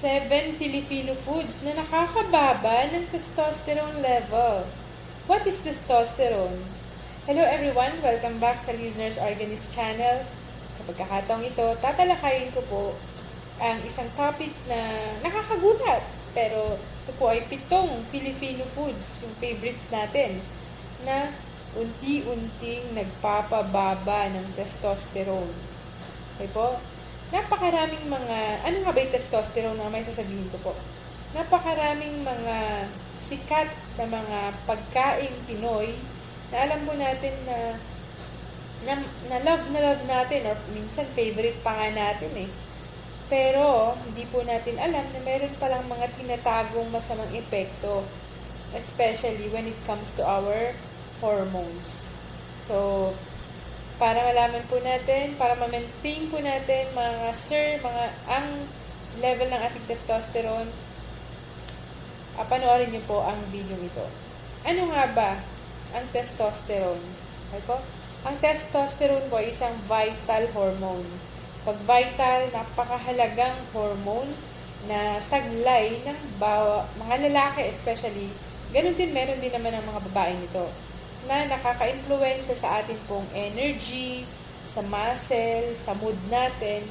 Seven Filipino foods na nakakababa ng testosterone level. What is testosterone? Hello everyone! Welcome back sa Listeners Organist Channel. Sa pagkakataong ito, tatalakayin ko po ang isang topic na nakakagulat. Pero ito po ay pitong Filipino foods, yung favorite natin, na unti-unting nagpapababa ng testosterone. Okay po? Napakaraming mga, ano nga ba yung testosterone na may sasabihin ko po? Napakaraming mga sikat na mga pagkaing Pinoy na alam po natin na na, na love na love natin or minsan favorite pa nga natin eh. Pero hindi po natin alam na meron palang mga tinatagong masamang epekto especially when it comes to our hormones. So, para malaman po natin, para ma-maintain po natin mga sir, mga ang level ng ating testosterone, uh, panoorin niyo po ang video ito. Ano nga ba ang testosterone? Okay po? Ang testosterone po ay isang vital hormone. Pag vital, napakahalagang hormone na taglay ng bawa, mga lalaki especially. Ganun din, meron din naman ang mga babae nito na nakaka-impluensya sa atin pong energy, sa muscle, sa mood natin.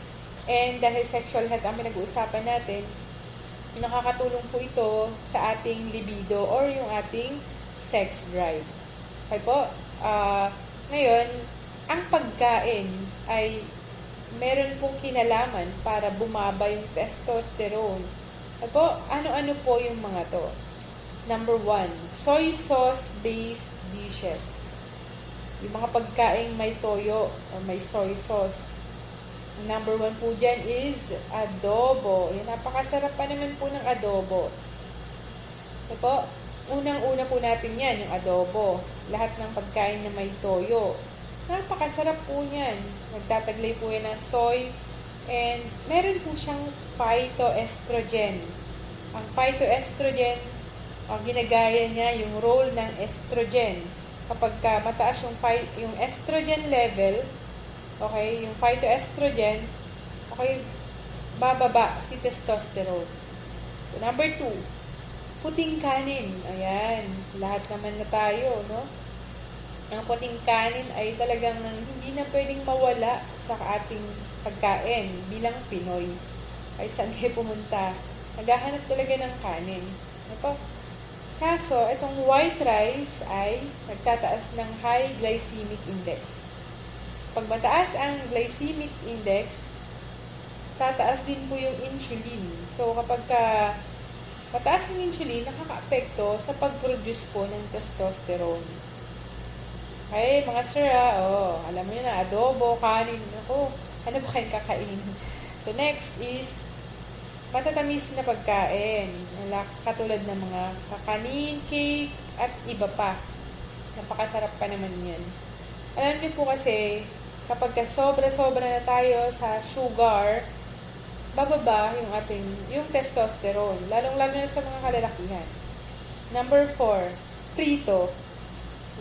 And dahil sexual health ang pinag-uusapan natin, nakakatulong po ito sa ating libido or yung ating sex drive. Okay po? Uh, ngayon, ang pagkain ay meron pong kinalaman para bumaba yung testosterone. Okay po? Ano-ano po yung mga to? Number one, soy sauce-based dishes. Yung mga pagkain may toyo or may soy sauce. Number one po dyan is adobo. Yan, napakasarap pa naman po ng adobo. Ito po, unang-una po natin yan, yung adobo. Lahat ng pagkain na may toyo. Napakasarap po yan. Nagtataglay po yan ng soy. And meron po siyang phytoestrogen. Ang phytoestrogen, ang ginagaya niya yung role ng estrogen. Kapag ka mataas yung, yung estrogen level, okay, yung phytoestrogen, okay, bababa si testosterone. So, number two, puting kanin. Ayan, lahat naman na tayo, no? Ang puting kanin ay talagang hindi na pwedeng mawala sa ating pagkain bilang Pinoy. Kahit saan kayo pumunta, naghahanap talaga ng kanin. Ano? Kaso, itong white rice ay nagtataas ng high glycemic index. Pag mataas ang glycemic index, tataas din po yung insulin. So, kapag ka mataas ang insulin, nakaka-apekto sa pag-produce po ng testosterone. Okay, mga sir, ah, oh, alam mo na, adobo, kanin, ako, ano ba kayong kakainin? So, next is matatamis na pagkain. Katulad ng mga kakanin, cake, at iba pa. Napakasarap pa naman yan. Alam niyo po kasi, kapag sobra-sobra na tayo sa sugar, bababa yung ating, yung testosterone. Lalong-lalo na sa mga kalalakihan. Number four, prito.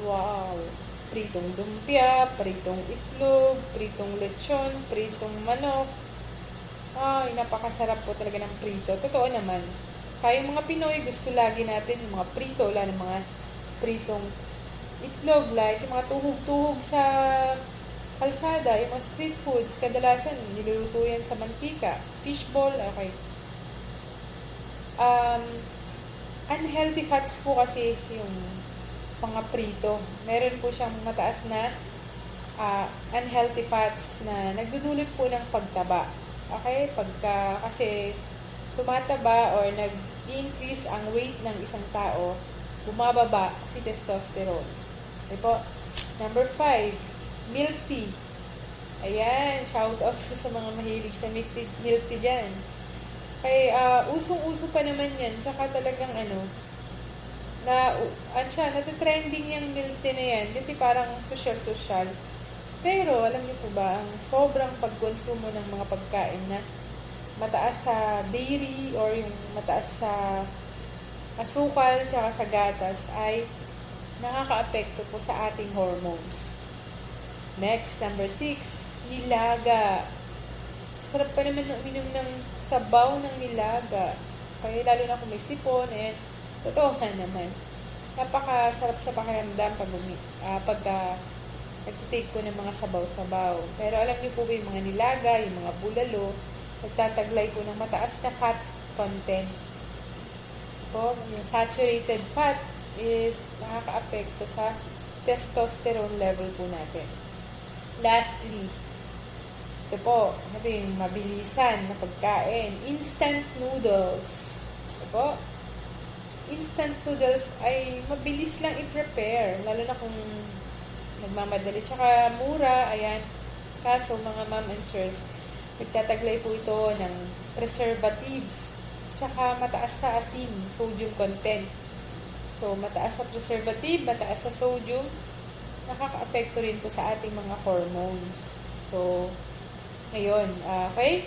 Wow! Pritong lumpia, pritong itlog, pritong lechon, pritong manok, ay, napakasarap po talaga ng prito. Totoo naman. Tayong mga Pinoy, gusto lagi natin yung mga prito, wala ng mga pritong itlog, like yung mga tuhog-tuhog sa kalsada, yung mga street foods, kadalasan niluluto yan sa mantika. Fishball, okay. Um, unhealthy fats po kasi yung mga prito. Meron po siyang mataas na uh, unhealthy fats na nagdudulot po ng pagtaba. Okay? Pagka, kasi tumataba or nag-increase ang weight ng isang tao, bumababa si testosterone. Okay po? Number five, milk tea. Ayan, shout out sa mga mahilig sa milk tea, milk tea dyan. Kay, uh, usong-uso pa naman yan. Tsaka talagang ano, na, ano siya, natitrending yung milk tea na yan. Kasi parang social-social. Pero, alam niyo po ba, ang sobrang pagkonsumo ng mga pagkain na mataas sa dairy or yung mataas sa asukal tsaka sa gatas ay nakaka-apekto po sa ating hormones. Next, number 6, nilaga. Sarap pa naman ng uminom ng sabaw ng nilaga. Kaya lalo na kung may sipon, and totoo nga naman. Napakasarap sa pakiramdam pag, umi, ah, pagka nagtitake ko ng mga sabaw-sabaw. Pero alam niyo po ba yung mga nilaga, yung mga bulalo, nagtataglay po ng mataas na fat content. Po, yung saturated fat is nakaka-apekto sa testosterone level po natin. Lastly, ito po, ito yung mabilisan na pagkain. Instant noodles. Ito po, instant noodles ay mabilis lang i-prepare. Lalo na kung nagmamadali. Tsaka mura, ayan. Kaso mga mom and sir, nagtataglay po ito ng preservatives. Tsaka mataas sa asin, sodium content. So, mataas sa preservative, mataas sa sodium, nakaka-apekto rin po sa ating mga hormones. So, ngayon, ah, okay?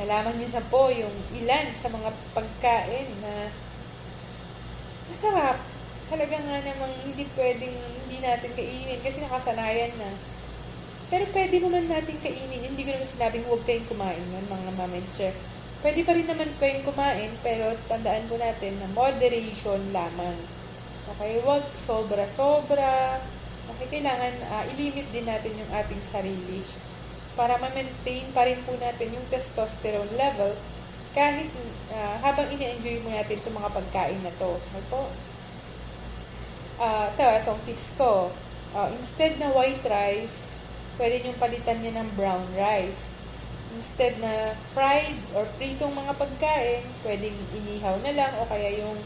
Nalaman niyo na po yung ilan sa mga pagkain na masarap. Talaga nga namang hindi pwedeng hindi natin kainin kasi nakasanayan na. Pero pwede naman natin kainin. Hindi ko naman sinabing huwag kayong kumain nun, mga sir. Pwede pa rin naman kayong kumain, pero tandaan po natin na moderation lamang. Okay, huwag sobra-sobra. Okay, kailangan uh, ilimit din natin yung ating sarili para ma-maintain pa rin po natin yung testosterone level kahit uh, habang ina-enjoy mo natin itong mga pagkain na to. Okay po? Uh, ito, itong tips ko. Uh, instead na white rice, pwede nyo palitan niya ng brown rice. Instead na fried or pritong mga pagkain, pwedeng inihaw na lang o kaya yung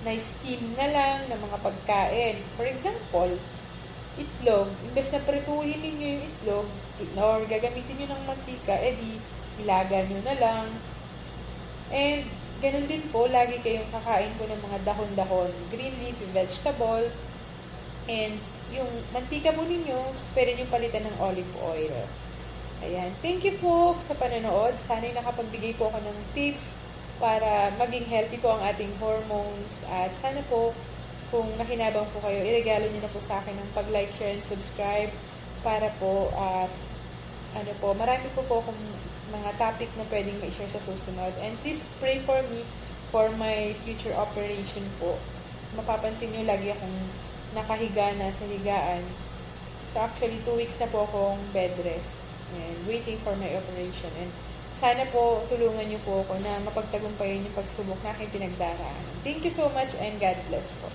na-steam na lang ng mga pagkain. For example, itlog, imbes na prituhin ninyo yung itlog, or gagamitin nyo ng mantika, edi ilaga nyo na lang. And, ganun din po, lagi kayong kakain po ng mga dahon-dahon, green leafy vegetable, and yung mantika mo ninyo, pwede nyo palitan ng olive oil. Ayan. Thank you po sa panonood. Sana'y nakapagbigay po ako ng tips para maging healthy po ang ating hormones. At sana po, kung nakinabang po kayo, iregalo niyo na po sa akin ng pag-like, share, and subscribe para po at ano po, marami po po akong mga topic na pwedeng ma-share sa susunod. And please pray for me for my future operation po. Mapapansin nyo lagi akong nakahiga na sa higaan. So actually, two weeks na po akong bed rest and waiting for my operation. And sana po tulungan niyo po ako na mapagtagumpayan yung pagsubok na aking pinagdaraanan. Thank you so much and God bless po.